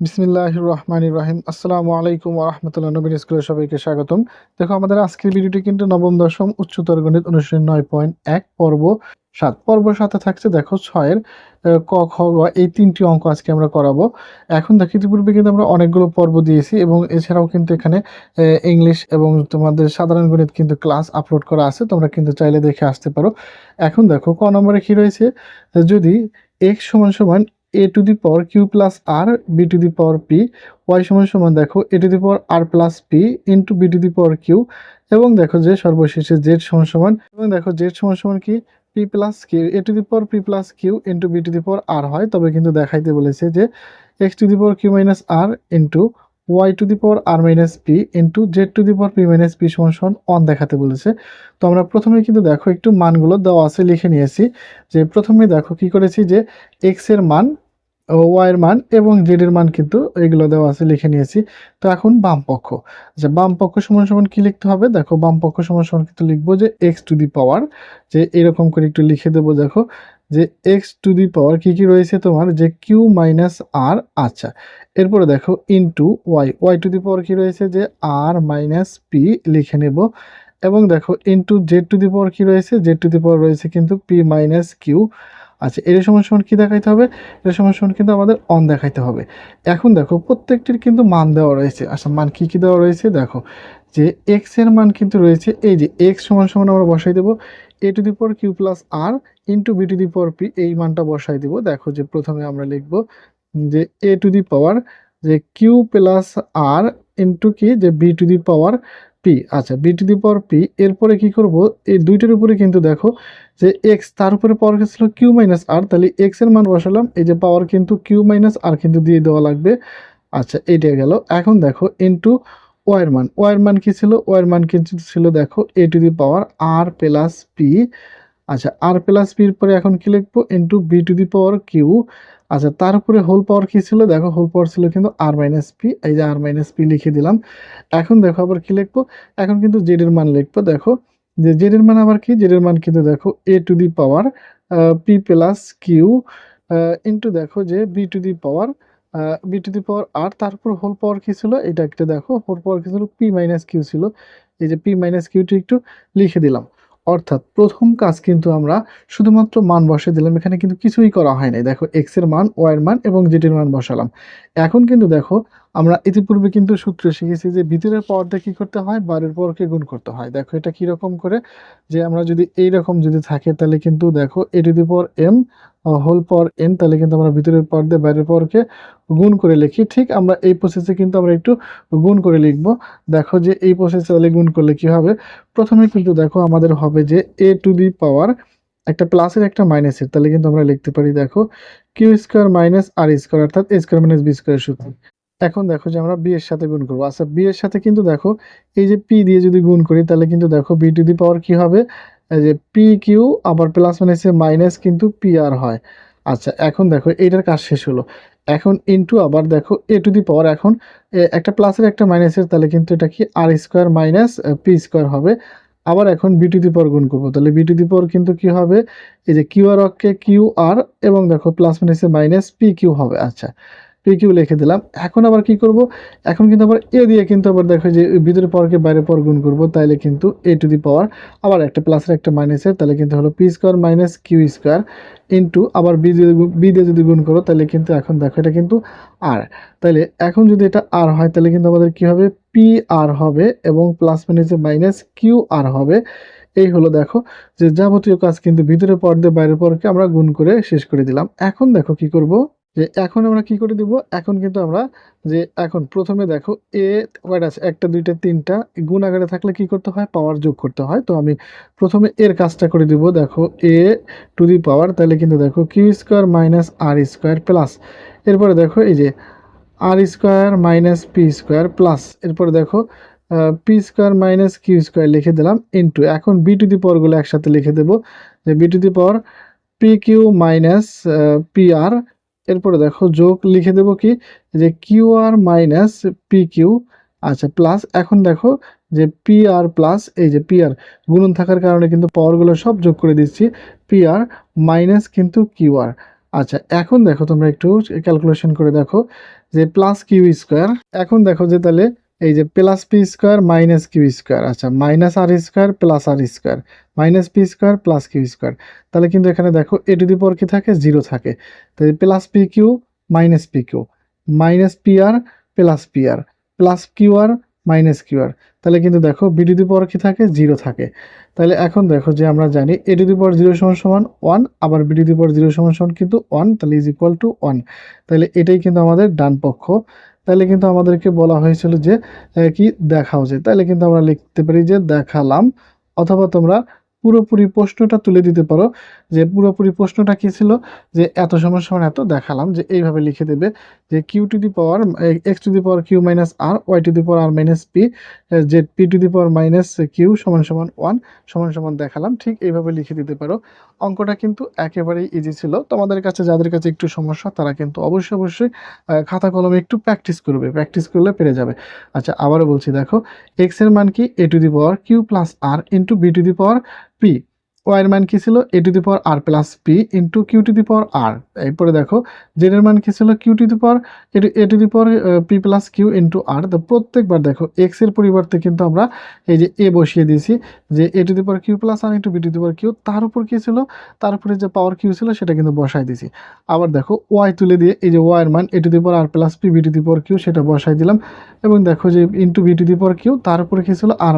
বিসমিল্লাহ রহমান রহিম আসসালামু আলাইকুম রহমতুল্লাহ। নবীন স্কুলের সবাইকে স্বাগতম। দেখো, আমাদের আজকের ভিডিওটি কিন্তু নবম, দশম উচ্চতর গণিত অনুশীলন নয় পয়েন্ট এক, পর্ব সাত। পর্ব সাথে থাকছে, দেখো, ছয়ের ক, খ এই তিনটি অঙ্ক আজকে আমরা করাবো। এখন দেখো, ইতিপূর্বে কিন্তু আমরা অনেকগুলো পর্ব দিয়েছি এবং এছাড়াও কিন্তু এখানে ইংলিশ এবং তোমাদের সাধারণ গণিত কিন্তু ক্লাস আপলোড করা আছে, তোমরা কিন্তু চাইলে দেখে আসতে পারো। এখন দেখো, ক নম্বরে কী রয়েছে? যদি এক্স সমান সমান a to the power q plus r b to the power p y সমান সমান দেখো a to the power r plus p into b to the power q এবং দেখো যে সর্বশেষে জেড সমান সমান, এবং দেখো জেড সমান সমান কি? P plus q a to the power p plus q into b to the power r হয়, তবে কিন্তু দেখাইতে বলেছে যে x to the power q minus r into y to the power r minus p into z to the power p minus p সমান সমান on দেখাতে বলেছে। তো আমরা প্রথমে কিন্তু দেখো একটু মানগুলো দেওয়া আছে, লিখে নিয়েছি। যে প্রথমে দেখো কি করেছি যে এক্সের মান ওয়াই এর মান এবং জেড এর মান কিন্তু এগুলো দেওয়া আছে, লিখে নিয়েছি। তো এখন বাম পক্ষ। আচ্ছা বাম পক্ষ সমান সমান কি লিখতে হবে? দেখো, বাম পক্ষ সমান সমান কিন্তু লিখব যে এক্স টু দি পাওয়ার যে এরকম করে একটু লিখে দেবো, দেখো। যে এক্স টু দি পাওয়ার কি কি রয়েছে তোমার? যে কিউ মাইনাস আর আচ্ছা। এরপরে দেখো into y y to the power কি রয়েছে? যে আর মাইনাস পি লিখে নেব। এবং দেখো into z to the power কি রয়েছে? জেড টু দি পাওয়ার রয়েছে কিন্তু পি মাইনাস কিউ আচ্ছা এর সমান সমান কী দেখাইতে হবে? এর সমান সমান কিন্তু আমাদের অন দেখাইতে হবে। এখন দেখো, প্রত্যেকটির কিন্তু মান দেওয়া রয়েছে। আচ্ছা মান কী কী দেওয়া রয়েছে? দেখো, যে এক্সের মান কিন্তু রয়েছে, এই যে এক্স সমান সমান আমরা বসাই দেবো। A to the power q plus r into b to the power p এই মানটা বসাই দেবো। দেখো যে প্রথমে আমরা লিখব যে এ টু দি পাওয়ার যে কিউ প্লাস আর ইন্টু কি যে b to the power p আচ্ছা b to the power p এরপরে কি করব? এই দুইটার উপরে কিন্তু দেখো যে এক্স তার উপরে পাওয়ার ছিল কিউ মাইনাস আর তাহলে এক্সের মান বসালাম, এই যে পাওয়ার কিন্তু কিউ মাইনাস আর কিন্তু দিয়ে দেওয়া লাগবে। আচ্ছা এইটা গেল। এখন দেখো ইন্টু ওয়াইয়ের মান ওয়াইয়ের মান কি ছিল? ওয়াইয়ের মান কিন্তু ছিল দেখো a to the power r plus p আচ্ছা আর প্লাস পির পরে এখন কি লিখব? Into b to the power q আচ্ছা তার উপরে হোল পাওয়ার কি ছিল? দেখো হোল পাওয়ার ছিল কিন্তু আর মাইনাস পি এই যে আর মাইনাস পি লিখে দিলাম। এখন দেখো আবার কি লিখব? এখন কিন্তু জেড এর মান লিখব, দেখো। যে জেড এর মান আবার কি? জেড এর মান কিন্তু দেখো a to the power p plus q into দেখো যে b to the power b to the power r তারপর হোল পাওয়ার কি ছিল? এটা একটা দেখো হোল পাওয়ার কি ছিল? পি মাইনাস কিউ ছিল। এই যে পি মাইনাস কিউটি একটু লিখে দিলাম। অর্থাৎ প্রথম কাজ কিন্তু আমরা শুধুমাত্র মান বসে দিলাম। এখানে কিন্তু কিছুই করা হয় নাই। দেখো এক্সের মান ওয়াই এর মান এবং জিটির মান বসালাম। এখন কিন্তু দেখো আমরা ইতিপূর্বে কিন্তু সূত্র শিখেছি যে ভিতরের পাওয়ারটা কি করতে হয়? বাইরের পাওয়ারকে গুণ করতে হয়। দেখো এটা কি রকম করে? যে আমরা যদি এই রকম যদি থাকে, তাহলে কিন্তু দেখো a to the power m whole power n তাহলে কিন্তু আমরা ভিতরের পাওয়ার দিয়ে বাইরের পাওয়ারকে গুণ করে লিখি। ঠিক আমরা এই প্রসেসে কিন্তু আমরা একটু গুণ করে লিখব। দেখো যে এই প্রসেসে তাহলে গুণ করলে কি হবে? প্রথমে কিন্তু দেখো আমাদের হবে যে এ টু দি পাওয়ার একটা প্লাসের একটা মাইনাসের তাহলে কিন্তু আমরা লিখতে পারি দেখো q square minus r square অর্থাৎ a square minus b square সূত্র। এখন দেখো যে আমরা বি এর সাথে গুণ করব। আচ্ছা বি এর সাথে কিন্তু দেখো, এই যে পি দিয়ে যদি গুণ করি, তাহলে কিন্তু দেখো বি টু দি পাওয়ার কি হবে? যে পি কিউ আবার প্লাস মাইনাসে মাইনাস কিন্তু পি আর হয়। আচ্ছা এখন দেখো এইটার কাজ শেষ হলো। এখন ইনটু আবার দেখো এ টু দি পাওয়ার এখন একটা প্লাসের একটা মাইনাসের তাহলে কিন্তু এটা কি? R square minus p square হবে। আবার এখন বি টু দি পাওয়ার গুণ করব। তাহলে বি টু দি পাওয়ার কিন্তু কি হবে? এই যে কিউ আর অক্ষে কিউ আর এবং দেখো প্লাস মাইনাসে মাইনাস পি কিউ হবে। আচ্ছা পি কিউ লিখে দিলাম। এখন আবার কি করব? এখন কিন্তু আবার এ দিয়ে কিন্তু আবার দেখো যে ভিতরে পাওয়ারকে বাইরে পাওয়ার গুণ করব, তাইলে কিন্তু এ টু দি পাওয়ার আবার একটা প্লাসের একটা মাইনাসের তাহলে কিন্তু হলো P square minus Q square into আবার বি দিয়ে বি দিয়ে যদি গুণ করো তাহলে কিন্তু এখন দেখো এটা কিন্তু আর তাহলে এখন যদি এটা আর হয় তাহলে কিন্তু আমাদের কি হবে? পি আর হবে এবং প্লাস মাইনাসে মাইনাস কিউ আর হবে। এই হলো দেখো যে যাবতীয় কাজ কিন্তু ভিতরে পর দিয়ে বাইরের পরকে আমরা গুণ করে শেষ করে দিলাম। এখন দেখো কি করব? যে এখন আমরা কি করে দিব? এখন কিন্তু আমরা যে এখন প্রথমে দেখো এ, কয়টা আছে? একটা, দুইটা, তিনটা গুণ আকারে থাকলে কি করতে হয়? পাওয়ার যোগ করতে হয়। তো আমি প্রথমে এর কাজটা করে দিব। দেখো এ টু দি পাওয়ার, তাহলে কিন্তু দেখো Q square minus R square plus. এরপরে দেখো এই যে R square minus P square plus. এরপরে দেখো P square minus Q square লিখে দিলাম ইন্টু এখন বি টু দি পাওয়ারগুলো একসাথে লিখে দেবো। যে B to the power P Q minus P R এরপরে দেখো যোগ লিখে দেবো কি? যে Q R minus P Q আচ্ছা প্লাস এখন দেখো যে পি আর প্লাস এই যে পি আর গুণন থাকার কারণে কিন্তু পাওয়ারগুলো সব যোগ করে দিচ্ছি। পি আর মাইনাস কিন্তু কিউ আর আচ্ছা এখন দেখো তোমরা একটু ক্যালকুলেশন করে দেখো। যে প্লাস কিউ স্কোয়ার এখন দেখো যে তাহলে এই যে plus P square minus Q square আচ্ছা minus R square plus R square minus P square plus Q square তাহলে কিন্তু এখানে দেখো এ টু দি পাওয়ার কি থাকে? জিরো থাকে। তাই plus P Q minus P Q minus P R plus P R plus Q R minus Q R তাহলে কিন্তু দেখো বি টু দি পাওয়ার কি থাকে? জিরো থাকে। তাহলে এখন দেখো যে আমরা জানি এ টু দি পাওয়ার জিরো সমান সমান ওয়ান আবার B to the power zero সমান সমান কিন্তু ওয়ান তাহলে ইজ ইকুয়াল টু ওয়ান তাহলে এটাই কিন্তু আমাদের ডান পক্ষ। তাহলে কিন্তু আমাদেরকে বলা হয়েছিল যে কি দেখাও যে তাহলে কিন্তু আমরা লিখতে পারি যে, দেখালাম, অথবা তোমরা পুরোপুরি প্রশ্নটা তুলে দিতে পারো যে পুরোপুরি প্রশ্নটা কি ছিল? যে এত সমান সমান এত দেখালাম যে এইভাবে লিখে দেবে যে Q to the power X to the power Q minus R Y to the power R minus P যে P to the power minus Q সমান সমান ওয়ান সমান সমান দেখালাম। ঠিক এইভাবে লিখে দিতে পারো। অঙ্কটা কিন্তু একেবারেই ইজি ছিল। তোমাদের কাছে, যাদের কাছে একটু সমস্যা, তারা কিন্তু অবশ্যই অবশ্যই খাতা কলমে একটু প্র্যাকটিস করবে। প্র্যাকটিস করলে পেরে যাবে। আচ্ছা আবারও বলছি, দেখো এক্সের মান কি? A to the power Q plus R into B to the power P Y এর মান কী ছিল A to the power R plus P into Q to the power R এরপরে দেখো জেড এর মান কী ছিল Q to the power A to the power P plus Q into R তো প্রত্যেকবার দেখো এক্সের পরিবর্তে কিন্তু আমরা এই যে এ বসিয়ে দিয়েছি যে A to the power Q plus R into B to the power Q তার উপর কী ছিল তার উপরে যে পাওয়ার কিউ ছিল সেটা কিন্তু বসাই দিয়েছি আবার দেখো ওয়াই তুলে দিয়ে এই যে ওয়াই এর মান A to the power R plus P B to the power Q সেটা বসাই দিলাম এবং দেখো যে into B to the power Q তার উপরে কী ছিল আর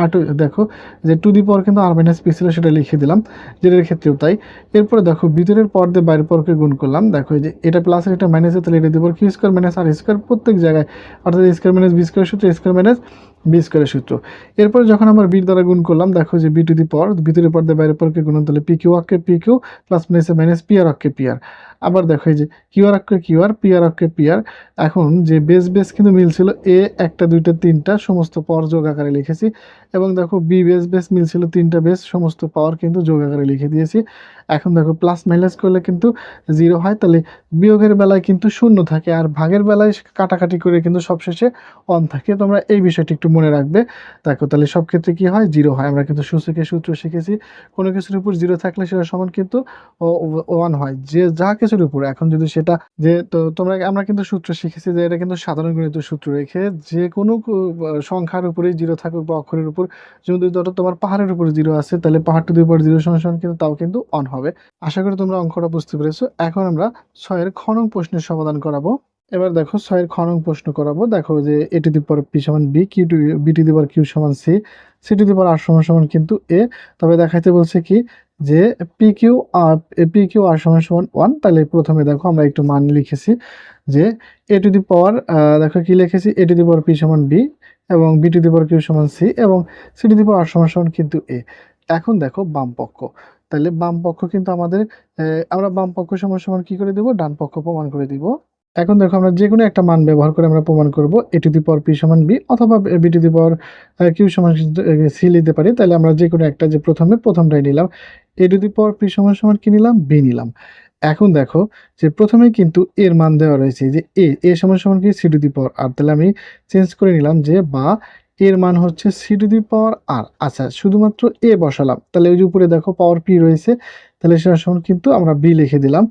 আর দেখো যে টু দি পাওয়ার কিন্তু আর মাইনাস পি ছিল সেটা লিখে দিলাম জেডের ক্ষেত্রেও তাই। এরপরে দেখো, ভিতরের পর দিয়ে বাইরের পরকে গুণ করলাম। দেখো যে এটা প্লাস এটা মাইনাসে তাহলে এটা দেবো Q square minus R square প্রত্যেক জায়গায়। অর্থাৎ স্কোয়ার মাইনাস বি স্কোয়ার সূত্র স্কোয়ার মাইনাস বি স্কোয়ারের সূত্র। এরপরে যখন আমার বির দ্বারা গুণ করলাম, দেখো যে বি টু দি পর ভিতরের পর দিয়ে বাইরের পরকে গুণ তাহলে পি কিউ অক্ষে পি কিউ প্লাস মাইনাসে মাইনাস পি আর অক্ষে পি আর আবার দেখো এই যে কিউআর অক্ষে কিউ আর পিআর অক্ষে পি আর। এখন যে বেস বেস কিন্তু মিলছিল, এ, একটা, দুইটা, তিনটা, সমস্ত পাওয়ার যোগ আকারে লিখেছি। এবং দেখো বি বেস বেস মিলছিল, তিনটা বেস, সমস্ত পাওয়ার কিন্তু যোগ আকারে লিখে দিয়েছি। এখন দেখো প্লাস মাইনাস করলে কিন্তু জিরো হয়, তাহলে বিয়োগের বেলায় কিন্তু শূন্য থাকে আর ভাগের বেলায় কাটাকাটি করে কিন্তু সবশেষে অন থাকে। তোমরা এই বিষয়টি একটু মনে রাখবে। দেখো তাহলে সব ক্ষেত্রে কি হয়? জিরো হয়। আমরা কিন্তু সূচকের সূত্র শিখেছি। কোনো কিছুর উপর জিরো থাকলে সেটা সমান কিন্তু ওয়ান হয়। যে যা কিছুর উপর, এখন যদি সেটা যে তো তোমরা, আমরা কিন্তু সূত্র শিখেছি যে এটা কিন্তু সাধারণ গণিত সূত্র রেখে যে কোনো সংখ্যার উপরেই জিরো থাকুক বা অক্ষরের উপর। যদি ধরো তোমার পাহাড়ের উপর জিরো আছে, তাহলে পাহাড় টু দি উপর জিরো সমান কিন্তু তাও কিন্তু অন হবে। আশা করি তোমরা অঙ্কটা বুঝতে পেরেছ। এখন আমরা ছয়ের খনং প্রশ্নের সমাধান করাবো। এবার দেখো ছয়ের খনং প্রশ্ন করাবো। দেখো যে A to the power P সমান B Q to B to the power Q সমান C C to the power R সমান সমান কিন্তু এ তবে দেখাইতে বলছে কি যে P Q R P Q R সমান সমান ওয়ান তাহলে প্রথমে দেখো আমরা একটু মান লিখেছি যে এ টু দি পাওয়ার দেখো কি লিখেছি? A to the power P সমান বি এবং B to the power Q সমান সি এবং C to the power R সমান সমান কিন্তু এ এখন দেখো বাম পক্ষ। তাহলে বাম পক্ষ কিন্তু আমাদের আমরা বাম পক্ষ সমান সমান কি করে দেব? ডান পক্ষ প্রমাণ করে দিব। এখন দেখো আমরা যে কোনো একটা মান ব্যবহার করে আমরা প্রমাণ করব A to the power P সমান বি অথবা B to the power Q সমান সি নিতে পারি। তাহলে আমরা যে কোনো একটা যে প্রথমে, প্রথমটাই নিলাম। এ টু দি পাওয়ার পি সমান সমান কি নিলাম? বি নিলাম। এখন দেখো যে প্রথমে কিন্তু এর মান দেওয়া রয়েছে যে এ এ সমান সমান কি? সি টু দি পাওয়ার আর তাহলে আমি চেঞ্জ করে নিলাম যে বা এর মান হচ্ছে সি টু দি পাওয়ার আর আচ্ছা শুধুমাত্র এ বসালাম। তাহলে ওই যে উপরে দেখো পাওয়ার পি রয়েছে, তাহলে সেটা সমান কিন্তু আমরা বি লিখে দিলাম।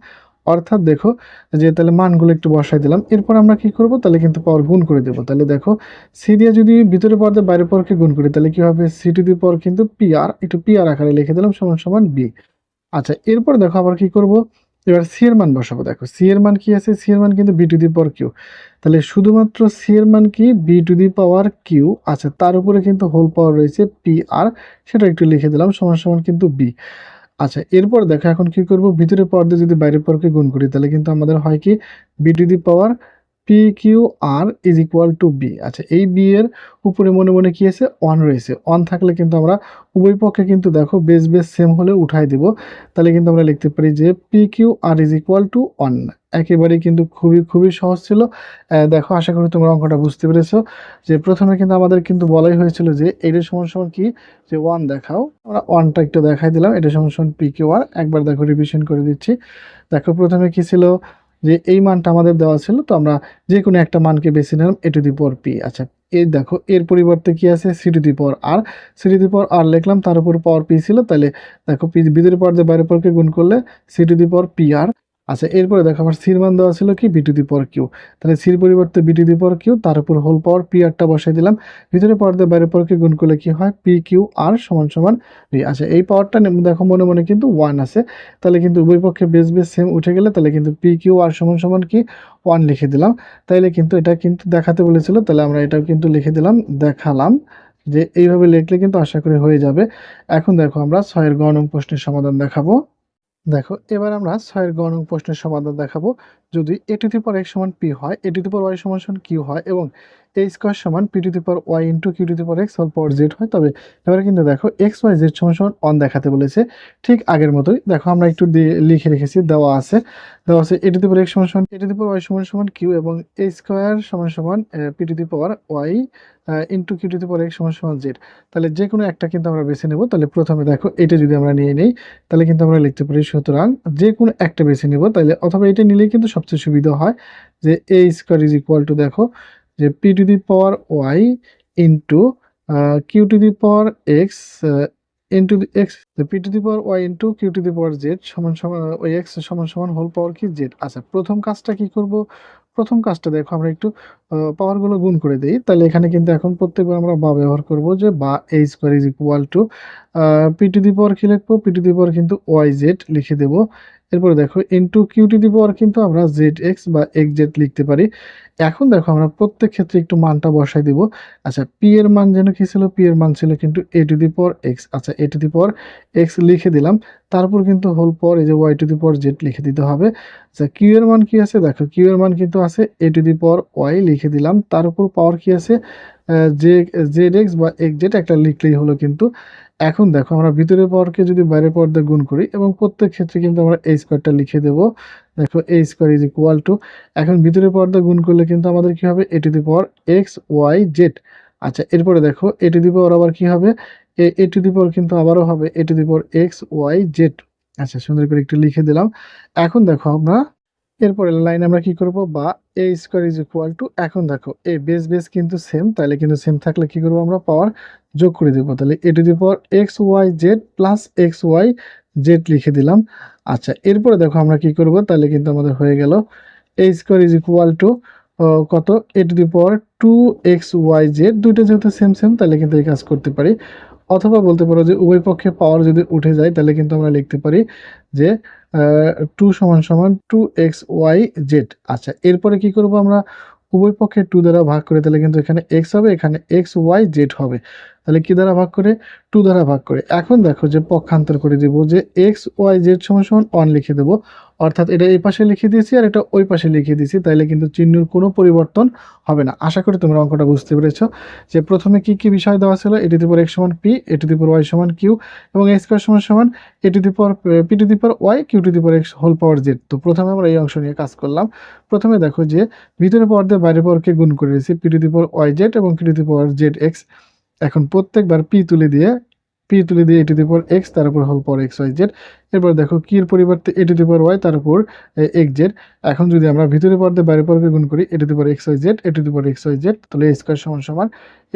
অর্থাৎ দেখো যে তাহলে মানগুলো একটু বসাই দিলাম। এরপর আমরা কি করব? তাহলে কিন্তু পাওয়ার গুণ করে দেবো। তাহলে দেখো সি দিয়ে যদি ভিতরে পাওয়ার দিয়ে বাইরের পাওয়ারকে গুণ করি, তাহলে কী হবে? সি টু দি পাওয়ার কিন্তু পি আর একটু পি আর আকারে লিখে দিলাম, সমান সমান বি আচ্ছা এরপর দেখো আবার কি করব? এবার সি এর মান বসাবো। দেখো সি এর মান কি আছে? সি এর মান কিন্তু B to the power Q তাহলে শুধুমাত্র সি এর মান কি B to the power Q আছে তার উপরে কিন্তু হোল পাওয়ার রয়েছে পি আর সেটা একটু লিখে দিলাম, সমান সমান কিন্তু বি আচ্ছা এরপর দেখো, এখন কি করব? ভিতরে পাওয়ার দিয়ে যদি বাইরের পাওয়ারকে গুণ করি, তাহলে কিন্তু আমাদের হয় কি? B to the power P Q R is equal to B আচ্ছা এই বি এর উপরে মনে মনে কি আছে? অন রয়েছে। অন থাকলে কিন্তু আমরা উভয় পক্ষে কিন্তু দেখো বেস বেস সেম হলে উঠাই দিব। তাহলে কিন্তু আমরা লিখতে পারি যে P Q R is equal to one একেবারেই কিন্তু খুবই খুবই সহজ ছিল। দেখো, আশা করি তোমরা অঙ্কটা বুঝতে পেরেছ। যে প্রথমে কিন্তু আমাদের কিন্তু বলাই হয়েছিল যে এটা সমান সমান কি? যে ওয়ান দেখাও। আমরা ওয়ানটা একটু দেখাই দিলাম। এটা সমান সমান পি কিউ আর একবার দেখো রিভিশন করে দিচ্ছি। দেখো, প্রথমে কি ছিল? যে এই মানটা আমাদের দেওয়া ছিল, তো আমরা যে কোনো একটা মানকে বেছে নিলাম, এ টু দি পর পি। আচ্ছা এই দেখো, এর পরিবর্তে কি আছে? C to the power R. C to the power R লিখলাম, তার উপর পাওয়ার পি ছিল, তাহলে দেখো, পি ভিতরে পর দিয়ে বাইরে পরকে গুণ করলে, C to the power P R. আচ্ছা এরপরে দেখো আমার সির মান দেওয়া ছিল কি? B to the power Q তাহলে সির পরিবর্তে B to the power Q তার উপর হোল পাওয়ার পি আরটা বসাই দিলাম। ভিতরে পাওয়ার দিয়ে বাইরের পাওয়ারকে গুণ করলে কি হয়? পি কিউ আর সমান সমান ভি আচ্ছা এই পাওয়ারটা দেখো, মনে মনে কিন্তু ওয়ান আছে। তাহলে কিন্তু উভয় পক্ষে বেস বেস সেম উঠে গেলে তাহলে কিন্তু পি কিউ আর সমান সমান কি? ওয়ান লিখে দিলাম। তাইলে কিন্তু এটা কিন্তু দেখাতে বলেছিল, তাহলে আমরা এটাও কিন্তু লিখে দিলাম, দেখালাম যে এইভাবে লিখলে কিন্তু আশা করি হয়ে যাবে। এখন দেখো, আমরা ছয়ের গ নং প্রশ্নের সমাধান দেখাবো। দেখো, এবার আমরা ছয়ের গণক প্রশ্নের সমাধান দেখাবো। যদি এটি পর এক সমান পি হয় এটি পর ওয়াই সমান সমান কিউ হয় এবং এ স্কোয়ার সমান P to the power Y into Q to the power X whole power Z হয়। তবে এবারে কিন্তু দেখো এক্স ওয়াই জেড সমান সমান অন দেখাতে বলেছে। ঠিক আগের মতোই দেখো আমরা একটু লিখে রেখেছি, দেওয়া আছে। দেওয়া আছে এ টু দি পাওয়ার এক্স সমান সমান a to the power Y সমান সমান কিউ এবং এ স্কোয়ার সমান সমান P to the power Y into Q to the power X সমান সমান জেড তাহলে যে কোনো একটা কিন্তু আমরা বেছে নেব। তাহলে প্রথমে দেখো এটা যদি আমরা নিয়ে নিই, তাহলে কিন্তু আমরা লিখতে পারি সুতরাং যে কোনো একটা বেছে নেব। তাহলে অথবা এটা নিলেই কিন্তু সবচেয়ে সুবিধা হয় যে A square is equal to দেখো যে P to the power Y into Q to the power X into the X P to the power Y into Q to the power Z সমান সমান, ওই এক্স সমান সমান whole পাওয়ার কি Z. আচ্ছা প্রথম কাজটা কি করব? প্রথম কাজটা দেখো, আমরা একটু পাওয়ারগুলো গুণ করে দিই। তাহলে এখানে কিন্তু এখন প্রত্যেকবার আমরা বা ব্যবহার করব যে বা A square is equal to P to the power কি লিখব? পি টু দি পাওয়ার কিন্তু ওয়াই জেড লিখে দেবো। এরপরে দেখো into Q to the power কিন্তু আমরা জেড এক্স বা এক্স জেড লিখতে পারি। এখন দেখো, আমরা প্রত্যেক ক্ষেত্রে একটু মানটা বসাই দিব। আচ্ছা পি এর মান যেন কি ছিল? পি এর মান ছিল কিন্তু এ টু দি পাওয়ার এক্স আচ্ছা এ টু দি পাওয়ার এক্স লিখে দিলাম। তারপর কিন্তু হোল পর এই যে Y to the power Z লিখে দিতে হবে। আচ্ছা কিউ এর মান কি আছে? দেখো কিউ এর মান কিন্তু আছে এ টু দি পাওয়ার ওয়াই লিখে দিলাম। তার উপর পাওয়ার কি আছে? জে জেড এক্স বা এক্স জেড একটা লিখলেই হলো কিন্তু এখন দেখো আমরা ভিতরের পাওয়ারকে যদি বাইরের পাওয়ার দিয়ে গুণ করি এবং প্রত্যেক ক্ষেত্রে কিন্তু আমরা এই স্কোয়ারটা লিখে দেব। দেখো এই স্কোয়ার ইজ ইকুয়াল টু এখন ভিতরের পাওয়ার দিয়ে গুণ করলে কিন্তু আমাদের কি হবে? A to the power X Y Z আচ্ছা এরপরে দেখো এ টু দি পাওয়ার আবার কি হবে? এ টু দি পাওয়ার কিন্তু আবারও হবে A to the power X Y Z আচ্ছা সুন্দর করে একটু লিখে দিলাম। এখন দেখো আমরা এরপরে লাইন আমরা কি করব? বা A square is equal to এখন দেখো এ বেস বেস কিন্তু সেম তাহলে কিন্তু সেম থাকলে কি করব আমরা? পাওয়ার যোগ করে দেবো। তাহলে A to the power X Y Z plus X Y Z লিখে দিলাম। আচ্ছা এরপরে দেখো আমরা কি করব? তাহলে কিন্তু আমাদের হয়ে গেল A square is equal to কত? A to the power two X Y Z দুইটা যেহেতু সেম সেম তাহলে কিন্তু এই কাজ করতে পারি। অথবা বলতে পারো যে উভয় পক্ষে পাওয়ার যদি উঠে যায়, তাহলে কিন্তু আমরা লিখতে পারি যে টু সমান সমান টু এক্স ওয়াই জেড আচ্ছা এরপরে কি করব আমরা? উভয় পক্ষে টু দ্বারা ভাগ করে তাহলে কিন্তু এখানে এক্স হবে, এখানে এক্স ওয়াই জেড হবে। তাহলে কি দ্বারা ভাগ করে? টু দ্বারা ভাগ করে। এখন দেখো যে পক্ষান্তর করে দিব যে এক্স, ওয়াই, জেড সমান সমান ওয়ান লিখে দেবো। অর্থাৎ এটা এই পাশে লিখে দিয়েছি আর এটা ওই পাশে লিখে দিয়েছি, তাইলে কিন্তু চিহ্নের কোনো পরিবর্তন হবে না। আশা করি তোমরা অঙ্কটা বুঝতে পেরেছ যে প্রথমে কি কি বিষয় দেওয়া ছিল? এটি টু দি পাওয়ার এক্স সমান পি এটি টু দি পাওয়ার ওয়াই সমান কিউ এবং এক্স স্কোয়ার সমান সমান এটি to the power, P to the power Y, Q to the power X whole power Z. তো প্রথমে আমরা এই অংশ নিয়ে কাজ করলাম। প্রথমে দেখো যে ভিতরে পাওয়ার দিয়ে বাইরে পাওয়ারকে গুণ করে দিয়েছি, P to the power Y Z এবং Q to the power Z X. এখন প্রত্যেকবার পি তুলে দিয়ে পি তুলে দিয়ে এটিতে পর এক্স তার উপর হল পর এক্স ওয়াই জেড এরপর দেখো কির পরিবর্তে এ টু দি পাওয়ার ওয়াই তার উপর এক্স জেড এখন যদি আমরা ভিতরে পাওয়ার দিয়ে বাইরে পাওয়ারকে গুণ করি A to the power X Y Z A to the power X Y Z তাহলে এ স্কোয়ার সমান সমান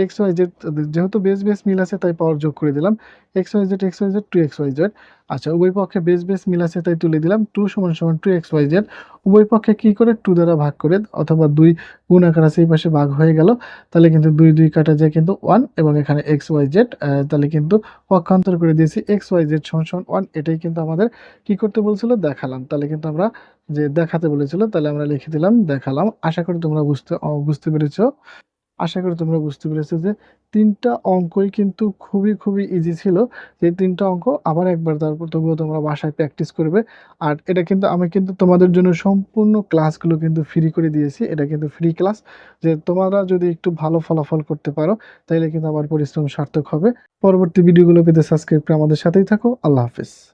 এক্স ওয়াই জেড যেহেতু বেস বেস মিল আছে, তাই পাওয়ার যোগ করে দিলাম। X Y Z X Y Z two X Y Z আচ্ছা উভয় পক্ষে বেস বেস মিল আছে, তাই তুলে দিলাম। টু সমান সমান টু এক্স ওয়াই জেড উভয় পক্ষে কী করে? টু দ্বারা ভাগ করে, অথবা দুই গুণ আকার আছে, এই পাশে ভাগ হয়ে গেল। তাহলে কিন্তু দুই দুই কাটা যায় কিন্তু ওয়ান এবং এখানে এক্স ওয়াই জেড তাহলে কিন্তু পক্ষান্তর করে দিয়েছি এক্স ওয়াই জেড সমান সমান ওয়ান এটাই কিন্তু আমাদের কি করতে বলছিল? দেখালাম। তাহলে কিন্তু আমরা যে দেখাতে বলেছিল, তাহলে আমরা লিখে দিলাম, দেখালাম। আশা করি তোমরা বুঝতে বুঝতে পেরেছ। আশা করি তোমরা বুঝতে পেরেছ যে তিনটা অঙ্কই কিন্তু খুবই খুবই ইজি ছিল। যে তিনটা অঙ্ক আবার একবার তারপর তবুও তোমরা বাসায় প্র্যাকটিস করবে। আর এটা কিন্তু আমি কিন্তু তোমাদের জন্য সম্পূর্ণ ক্লাসগুলো কিন্তু ফ্রি করে দিয়েছি। এটা কিন্তু ফ্রি ক্লাস যে তোমরা যদি একটু ভালো ফলাফল করতে পারো তাহলে কিন্তু আমার পরিশ্রম সার্থক হবে। পরবর্তী ভিডিওগুলো পেতে সাবস্ক্রাইব করে আমাদের সাথেই থাকো। আল্লাহ হাফিজ।